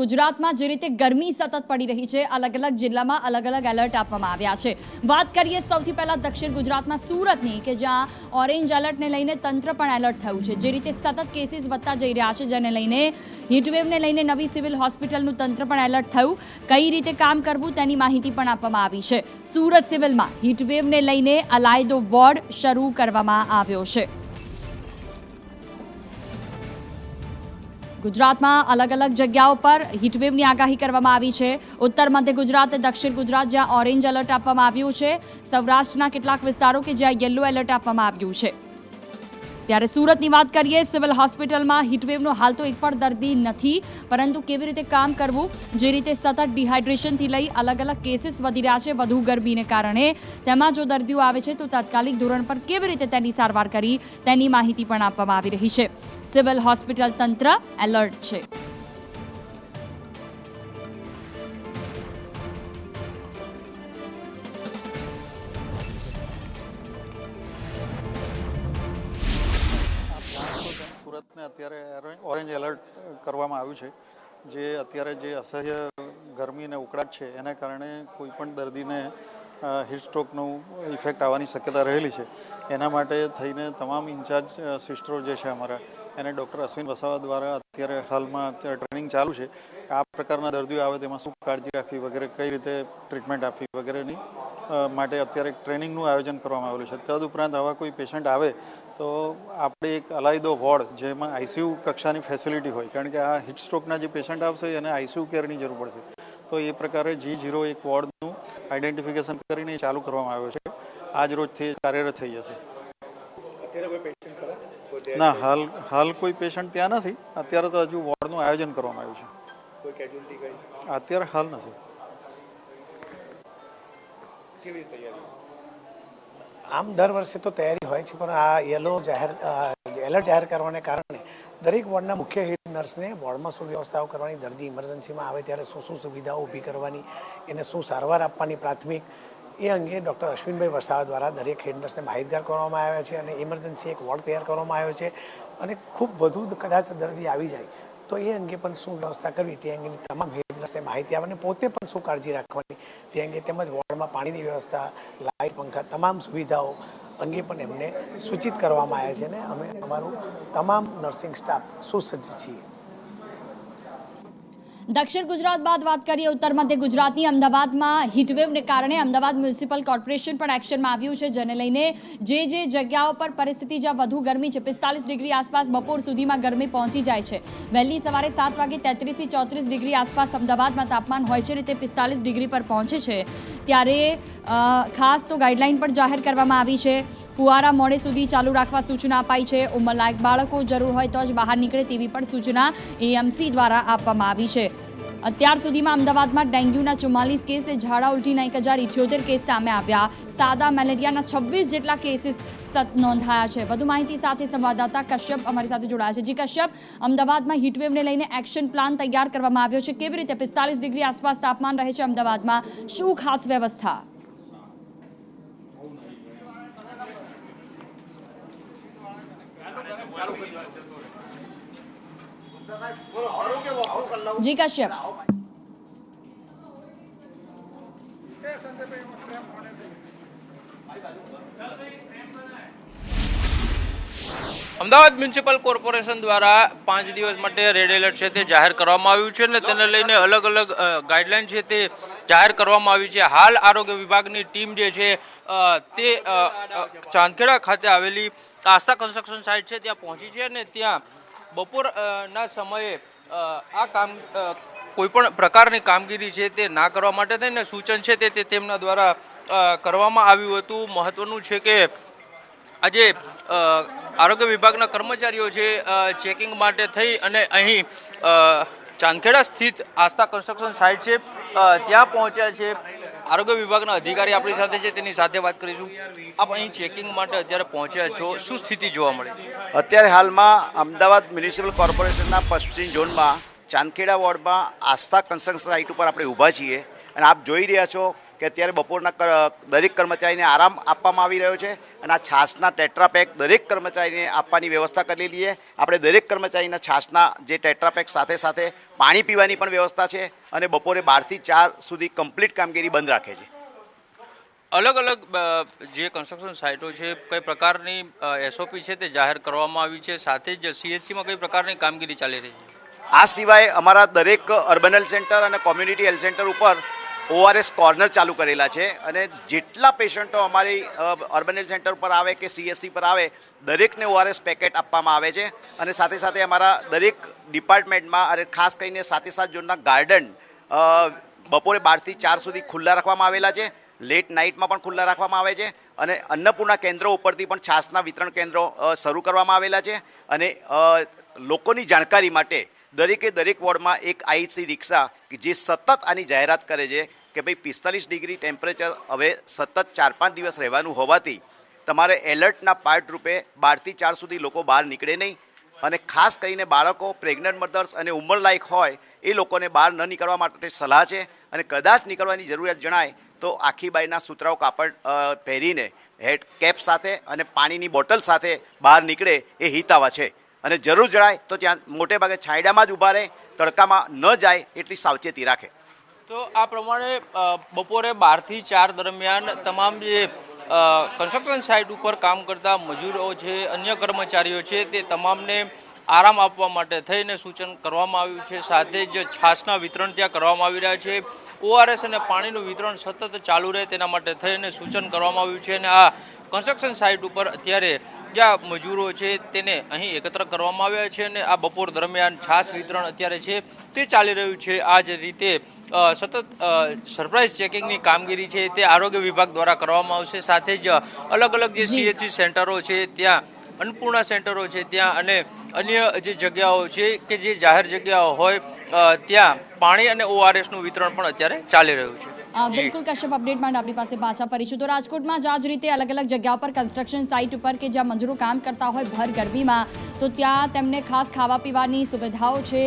ગુજરાતમાં જે રીતે ગરમી સતત પડી રહી છે અલગ અલગ જિલ્લામાં અલગ અલગ એલર્ટ આપવામાં આવ્યા છે. વાત કરીએ સૌથી પહેલા દક્ષિણ ગુજરાતમાં સુરતની, કે જ્યાં ઓરેન્જ એલર્ટને લઈને તંત્ર પણ એલર્ટ થયું છે. જે રીતે સતત કેસીસ વધતા જઈ રહ્યા છે, જેને લઈને હીટવેવને લઈને નવી સિવિલ હોસ્પિટલનું તંત્ર પણ એલર્ટ થયું. કઈ રીતે કામ કરવું તેની માહિતી પણ આપવામાં આવી છે. સુરત સિવિલમાં હીટવેવને લઈને અલાયદો વોર્ડ શરૂ કરવામાં આવ્યો છે. ગુજરાતમાં અલગ અલગ જગ્યાઓ પર હીટવેવની આગાહી કરવામાં આવી છે. ઉત્તર, મધ્ય ગુજરાત, દક્ષિણ ગુજરાત જ્યાં ઓરેન્જ એલર્ટ આપવામાં આવ્યું છે. સૌરાષ્ટ્રના કેટલાક વિસ્તારો કે જ્યાં યલો એલર્ટ આપવામાં આવ્યું છે. ત્યારે સુરતની વાત કરીએ, સિવિલ હોસ્પિટલમાં હીટવેવનો હાલ તો એક પણ દર્દી નથી, પરંતુ કેવી રીતે કામ કરવું, જે રીતે સતત ડિહાઇડ્રેશનથી લઈ અલગ અલગ કેસીસ વધી રહ્યા છે વધુ ગરમીને કારણે, તેમાં જો દર્દીઓ આવે છે તો તાત્કાલિક ધોરણ પર કેવી રીતે તેની સારવાર કરી, તેની માહિતી પણ આપવામાં આવી રહી છે. સિવિલ હોસ્પિટલ તંત્ર એલર્ટ છે. અત્યારે ઓરેન્જ એલર્ટ કરવામાં આવ્યું છે, જે અત્યારે જે અસહ્ય ગરમી અને ઉકળાટ છે, એના કારણે કોઈ પણ દર્દીને હીટ સ્ટ્રોકનું ઇફેક્ટ આવવાની શક્યતા રહેલી છે. એના માટે થઈને તમામ ઇન્ચાર્જ સિસ્ટરો જે છે અમારા, એને ડૉક્ટર અશ્વિન વસાવા દ્વારા અત્યારે હાલમાં અત્યારે ટ્રેનિંગ ચાલુ છે. આ પ્રકારના દર્દીઓ આવે તેમાં શું કાળજી રાખવી વગેરે, કઈ રીતે ટ્રીટમેન્ટ આપવી વગેરેની માટે અત્યારે એક ટ્રેનિંગનું આયોજન કરવામાં આવેલું છે. તદુપરાંત આવા કોઈ પેશન્ટ આવે તો આપણે એક અલાયદો વોર્ડ જેમાં આઈસીયુ કક્ષાની ફેસિલિટી હોય કારણ કે આ હિટસ્ટ્રોકના જે પેશન્ટ આવશે એને આઈસીયુ કેરની જરૂર પડશે. તો એ પ્રકારે જી ઝીરો એક વોર્ડનું આઈડેન્ટિફિકેશન કરીને ચાલુ કરવામાં આવ્યો છે. આજ રોજથી કાર્યરત થઈ જશે. ના હાલ હાલ કોઈ પેશન્ટ ત્યાં નથી. અત્યારે તો હજુ વોર્ડનું આયોજન કરવામાં આવ્યું છે. અત્યારે હાલ નથી. આમ દર વર્ષે તો તૈયારી હોય છે, પણ આ યલો જાહેર એલર્ટ જાહેર કરવાને કારણે દરેક વોર્ડના મુખ્ય હેડ નર્સને વોર્ડમાં શું વ્યવસ્થાઓ કરવાની, દર્દી ઇમરજન્સીમાં આવે ત્યારે શું શું સુવિધાઓ ઊભી કરવાની, એને શું સારવાર આપવાની પ્રાથમિક, એ અંગે ડૉક્ટર અશ્વિનભાઈ વસાવા દ્વારા દરેક હેડ નર્સને માહિતગાર કરવામાં આવ્યા છે અને ઇમરજન્સી એક વોર્ડ તૈયાર કરવામાં આવ્યો છે અને ખૂબ વધુ કદાચ દર્દી આવી જાય, તો એ અંગે પણ શું વ્યવસ્થા કરવી, તે અંગેની તમામ હેડ માહિતી અને પોતે પણ શું કાળજી રાખવાની? તે અંગે તેમજ વોર્ડમાં પાણીની વ્યવસ્થા, લાઇટ, પંખા તમામ સુવિધાઓ અંગે પણ એમને સૂચિત કરવામાં આવ્યા છે અને અમે અમારું તમામ નર્સિંગ સ્ટાફ સુસજ્જ છીએ. દક્ષિણ ગુજરાત બાદ વાત કરીએ ઉત્તર મધ્ય ગુજરાતની અમદાવાદમાં હીટવેવને કારણે અમદાવાદ મ્યુનિસિપલ કોર્પોરેશન પણ એક્શનમાં આવ્યું છે, જેને લઈને જે જે જગ્યાઓ પર પરિસ્થિતિ જ્યાં વધુ ગરમી છે, પિસ્તાલીસ ડિગ્રી આસપાસ બપોર સુધીમાં ગરમી પહોંચી જાય છે. વહેલી સવારે સાત વાગે તેત્રીસથી ચોત્રીસ ડિગ્રી આસપાસ અમદાવાદમાં તાપમાન હોય છે અને તે પિસ્તાલીસ ડિગ્રી પર પહોંચે છે. ત્યારે ખાસ તો ગાઈડલાઈન પણ જાહેર કરવામાં આવી છે. ફુવારા મોડે સુધી ચાલુ રાખવા સૂચના અપાઈ છે. ઉંમરલાયક બાળકો જરૂર હોય તો જ બહાર નીકળે તેવી પણ સૂચના એએમસી દ્વારા આપવામાં આવી છે. અત્યાર સુધીમાં અમદાવાદમાં ડેન્ગ્યુના ચુમ્માલીસ કેસ, ઝાડા ઉલટીના એક હજાર ઇઠ્યોતેર કેસ સામે આવ્યા. સાદા મેલેરિયાના છવ્વીસ જેટલા કેસીસ નોંધાયા છે. વધુ માહિતી સાથે સંવાદદાતા કશ્યપ અમારી સાથે જોડાયા છે. જી કશ્યપ, અમદાવાદમાં હીટવેવને લઈને એક્શન પ્લાન તૈયાર કરવામાં આવ્યો છે. કેવી રીતે પિસ્તાલીસ ડિગ્રી આસપાસ તાપમાન રહે છે અમદાવાદમાં? શું ખાસ વ્યવસ્થા? જી, કશ્યપ. અમદાવાદ મ્યુનિસિપલ કોર્પોરેશન દ્વારા પાંચ દિવસ માટે રેડ એલર્ટ છે તે જાહેર કરવામાં આવ્યું છે અને તેને લઈને અલગ અલગ ગાઈડલાઈન છે તે જાહેર કરવામાં આવી છે. હાલ આરોગ્ય વિભાગની ટીમ જે છે તે ચાંદખેડા ખાતે આવેલી આસ્થા કન્સ્ટ્રક્શન સાઇટ છે. ત્યાં પહોંચી છે અને ત્યાં બપોર અ, ના સમયે આ કામ કોઈપણ પ્રકારની કામગીરી છે તે ના કરવા માટે થઈને સૂચન છે તે તેમના દ્વારા કરવામાં આવ્યું હતું. મહત્વનું છે કે આજે આરોગ્ય વિભાગના કર્મચારીઓ છે ચેકિંગ માટે થઈ અને અહીં ચાંદખેડા સ્થિત આસ્થા કન્સ્ટ્રક્શન સાઇટ છે ત્યાં પહોંચ્યા છે. આરોગ્ય વિભાગના અધિકારી આપણી સાથે છે, તેની સાથે વાત કરીશું. આપ અહીં ચેકિંગ માટે અત્યારે પહોંચ્યા છો. શું સ્થિતિ જોવા મળે? અત્યારે હાલમાં અમદાવાદ મ્યુનિસિપલ કોર્પોરેશનના પશ્ચિમ ઝોનમાં ચાંદખેડા વોર્ડમાં આસ્થા કન્સ્ટ્રક્શન સાઇટ ઉપર આપણે ઊભા છીએ. અને આપ જોઈ રહ્યા છો કે અત્યારે બપોરના દરેક કર્મચારીને આરામ આપવામાં આવી રહ્યો છે અને આ છાશના ટેટ્રાપેક દરેક કર્મચારીને આપવાની વ્યવસ્થા કરેલી છે આપણે દરેક કર્મચારીના છાશના જે ટેટ્રાપેક સાથે સાથે પાણી પીવાની પણ વ્યવસ્થા છે અને બપોરે બારથી ચાર સુધી કમ્પ્લીટ કામગીરી બંધ રાખે છે. અલગ અલગ જે કન્સ્ટ્રક્શન સાઇટો છે કઈ પ્રકારની એસઓપી છે તે જાહેર કરવામાં આવી છે? સાથે જ સીએચસીમાં કઈ પ્રકારની કામગીરી ચાલી રહી છે? આ સિવાય અમારા દરેક અર્બન હેલ્થ સેન્ટર અને કોમ્યુનિટી હેલ્થ સેન્ટર ઉપર ઓઆરએસ કોર્નર ચાલુ કરેલા છે અને જેટલા પેશન્ટો અમારી અર્બન હેલ્થ સેન્ટર પર આવે કે સીએસસી પર આવે, દરેકને ઓઆરએસ પેકેટ આપવામાં આવે છે અને સાથે સાથે અમારા દરેક ડિપાર્ટમેન્ટમાં અને ખાસ કરીને સાથે સાત ઝોનના ગાર્ડન બપોરે બારથી ચાર સુધી ખુલ્લા રાખવામાં આવેલા છે, લેટ નાઇટમાં પણ ખુલ્લા રાખવામાં આવે છે અને અન્નપૂર્ણા કેન્દ્રો ઉપરથી પણ છાસના વિતરણ કેન્દ્રો શરૂ કરવામાં આવેલા છે અને લોકોની જાણકારી માટે દરેકે દરેક વોર્ડમાં એક આઈસી રિક્ષા કે જે સતત આની જાહેરાત કરે છે કે ભાઈ પિસ્તાલીસ ડિગ્રી ટેમ્પરેચર હવે સતત ચાર પાંચ દિવસ રહેવાનું હોવાથી તમારે એલર્ટના પાર્ટ રૂપે બારથી ચાર સુધી લોકો બહાર નીકળે નહીં. અને ખાસ કરીને બાળકો, પ્રેગ્નન્ટ મધર્સ અને ઉંમરલાયક હોય એ લોકોને બહાર ન નીકળવા માટે સલાહ છે. અને કદાચ નીકળવાની જરૂરિયાત જણાય તો આખી બાઈના સુતરાઓ કાપડ પહેરીને હેડ કેપ સાથે અને પાણીની બોટલ સાથે બહાર નીકળે એ હિતાવા છે. અને જરૂર જણાય તો ત્યાં મોટે ભાગે છાંયડામાં જ ઊભા રહે, તડકામાં ન જાય એટલી સાવચેતી રાખે. તો આ પ્રમાણે બપોરે બારથી ચાર દરમિયાન તમામ જે કન્સ્ટ્રક્શન સાઇટ ઉપર કામ કરતા મજૂરો છે, અન્ય કર્મચારીઓ છે, તે તમામને આરામ આપવા માટે થઈને સૂચન કરવામાં આવ્યું છે. સાથે જ છાશના વિતરણ ત્યાં કરવામાં આવી રહ્યા છે. ઓઆરએસ અને પાણીનું વિતરણ સતત ચાલુ રહે તેના માટે થઈને સૂચન કરવામાં આવ્યું છે અને આ કન્સ્ટ્રક્શન સાઇટ ઉપર અત્યારે જ્યાં મજૂરો છે તેને અહીં એકત્ર કરવામાં આવ્યા છે અને આ બપોર દરમિયાન છાશ વિતરણ અત્યારે છે તે ચાલી રહ્યું છે. આ જ રીતે સતત સરપ્રાઇઝ ચેકિંગની કામગીરી છે તે આરોગ્ય વિભાગ દ્વારા કરવામાં આવશે. સાથે જ અલગ અલગ જે સીએચસી સેન્ટરો છે ત્યાં અન્નપૂર્ણા સેન્ટરો છે ત્યાં અને અન્ય જે જગ્યાઓ છે કે જે જાહેર જગ્યાઓ હોય ત્યાં પાણી અને ઓઆરએસનું વિતરણ પણ અત્યારે ચાલી રહ્યું છે. બિલકુલ કશ્યપ અપડેટ માટે આપણી પાસે પાછા ફરીશું. તો રાજકોટમાં જ આ જ રીતે અલગ અલગ જગ્યા પર કન્સ્ટ્રક્શન સાઇટ ઉપર કે જ્યાં મજૂરો કામ કરતા હોય ભર ગરમીમાં, તો ત્યાં તેમને ખાસ ખાવા પીવાની સુવિધાઓ છે.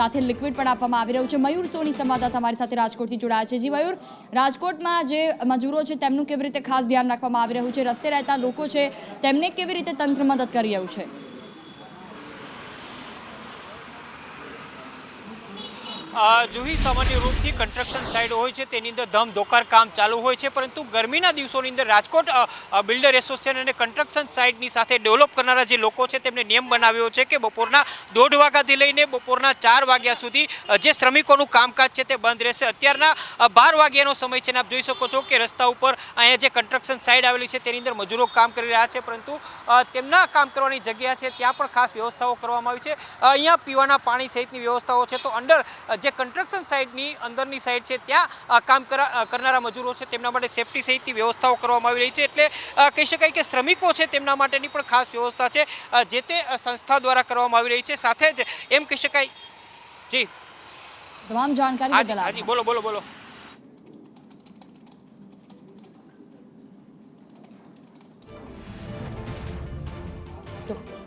સાથે લિક્વિડ પણ આપવામાં આવી રહ્યું છે. મયુર સોની સંવાદદાતા અમારી સાથે રાજકોટથી જોડાયા છે. જી મયુર, રાજકોટમાં જે મજૂરો છે તેમનું કેવી રીતે ખાસ ધ્યાન રાખવામાં આવી રહ્યું છે? રસ્તે રહેતા લોકો છે, તેમને કેવી રીતે તંત્ર મદદ કરી રહ્યું છે? જુહી સામાન્ય રૂપથી કન્સ્ટ્રક્શન સાઇડ હોય છે તેની અંદર ધમ ધોકાર કામ ચાલુ હોય છે પરંતુ ગરમીના દિવસોની અંદર રાજકોટ બિલ્ડર એસોસિએશન અને કન્સ્ટ્રક્શન સાઇટની સાથે ડેવલપ કરનારા જે લોકો છે તેમને નિયમ બનાવ્યો છે કે બપોરના દોઢ વાગ્યાથી લઈને બપોરના ચાર વાગ્યા સુધી જે શ્રમિકોનું કામકાજ છે તે બંધ રહેશે. અત્યારના બાર વાગ્યાનો સમય છે ને આપ જોઈ શકો છો કે રસ્તા ઉપર અહીંયા જે કન્સ્ટ્રક્શન સાઇટ આવેલી છે તેની અંદર મજૂરો કામ કરી રહ્યા છે પરંતુ તેમના કામ કરવાની જગ્યા છે ત્યાં પણ ખાસ વ્યવસ્થાઓ કરવામાં આવી છે. અહીંયા પીવાના પાણી સહિતની વ્યવસ્થાઓ છે તો અંડર અ, જે કન્સ્ટ્રક્શન સાઇટની અંદરની સાઇડ છે ત્યાં કામ કરનારા મજૂરો છે તેમના માટે સેફટી સહિતની વ્યવસ્થાઓ કરવામાં આવી રહી છે. એટલે કહી શકાય કે શ્રમિકો છે તેમના માટેની પણ ખાસ વ્યવસ્થા છે જે તે સંસ્થા દ્વારા કરવામાં આવી રહી છે. સાથે જ એમ કહી શકાય જી. તમામ જાણકારી હાજી. બોલો બોલો બોલો. તો